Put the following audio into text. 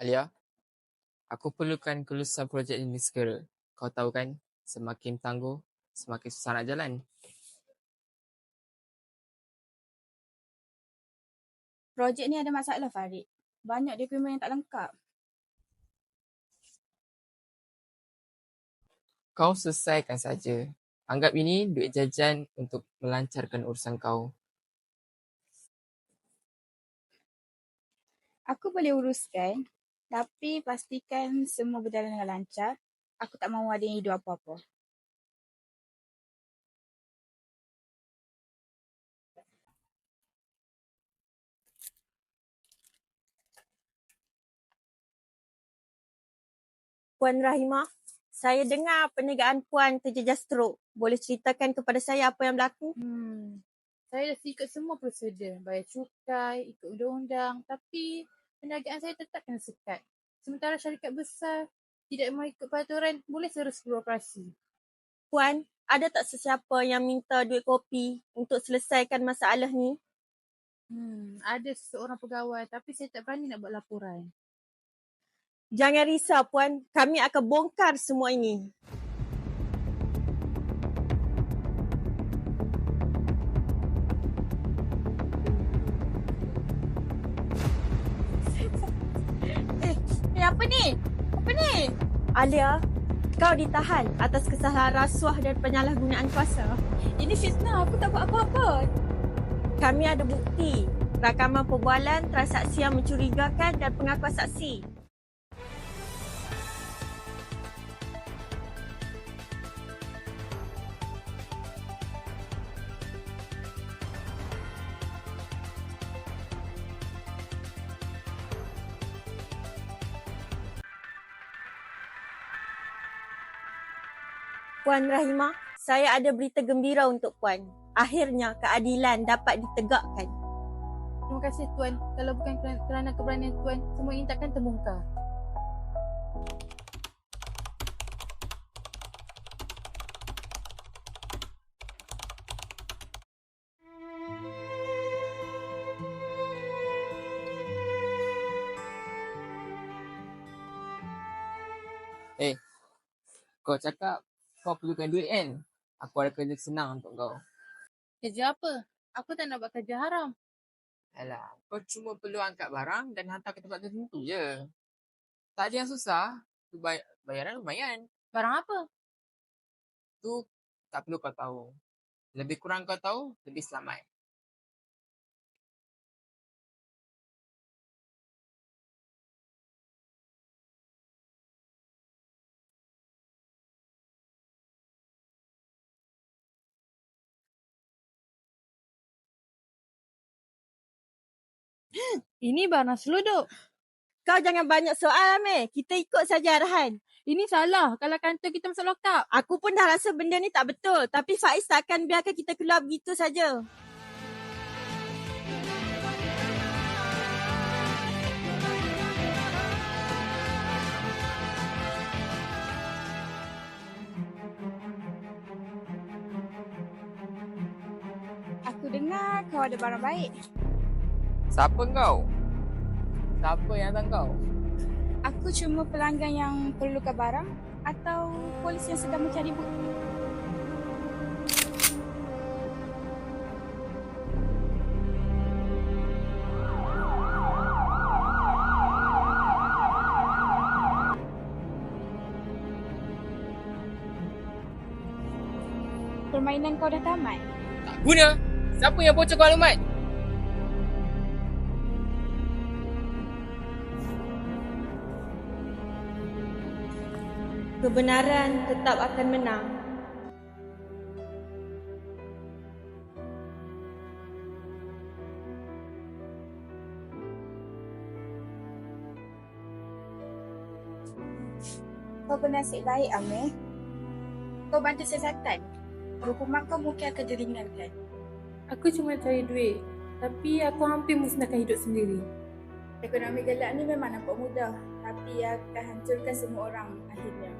Alia, aku perlukan kelulusan projek ini segera. Kau tahu kan, semakin tangguh, semakin susah nak jalan. Projek ni ada masalah Farid. Banyak dokumen yang tak lengkap. Kau selesaikan saja. Anggap ini duit jajan untuk melancarkan urusan kau. Aku boleh uruskan, tapi pastikan semua berjalan dengan lancar. Aku tak mahu ada yang hidup apa-apa. Puan Rahimah, saya dengar perniagaan Puan terjejas strok. Boleh ceritakan kepada saya apa yang berlaku? Hmm. Saya dah ikut semua prosedur. Bayar cukai, ikut undang-undang. Tapi perniagaan saya tetap kena sekat. Sementara syarikat besar tidak mahu ikut peraturan, boleh terus beroperasi. Puan, ada tak sesiapa yang minta duit kopi untuk selesaikan masalah ni? Hmm, ada seseorang pegawai tapi saya tak berani nak buat laporan. Jangan risau Puan, kami akan bongkar semua ini. Apa ni? Apa ni? Alia, kau ditahan atas kesalahan rasuah dan penyalahgunaan kuasa. Ini fitnah. Aku tak buat apa-apa. Kami ada bukti, rakaman perbualan, transaksi yang mencurigakan dan pengakuan saksi. Puan Rahimah, saya ada berita gembira untuk Puan. Akhirnya keadilan dapat ditegakkan. Terima kasih Tuan. Kalau bukan kerana, keberanian Tuan, semua ini takkan terbongkar. Eh, kau cakap kau perlukan duit kan? Aku ada kerja senang untuk kau. Kerja apa? Aku tak nak buat kerja haram. Alah, kau cuma perlu angkat barang dan hantar ke tempat tertentu je. Tak ada yang susah. Tu bay- bayaran lumayan. Barang apa? Tu tak perlu kau tahu. Lebih kurang kau tahu, lebih selamat. Ini barang seluduk. Kau jangan banyak soal, Amir. Kita ikut saja arahan. Ini salah kalau kantor kita masuk lokap. Aku pun dah rasa benda ni tak betul. Tapi Faiz tak akan biarkan kita keluar begitu saja. Aku dengar kau ada barang baik. Siapa kau? Siapa yang datang kau? Aku cuma pelanggan yang perlukan barang atau polis yang sedang mencari bukti. Permainan kau dah tamat. Tak guna. Siapa yang bocorkan maklumat? Kebenaran tetap akan menang. Kau bernasib baik, Amir. Kau bantu siasatan. Hukuman kau mungkin akan diringankan. Aku cuma cari duit. Tapi aku hampir musnahkan hidup sendiri. Ekonomi gelap ni memang nampak mudah. Tapi ia akan hancurkan semua orang akhirnya.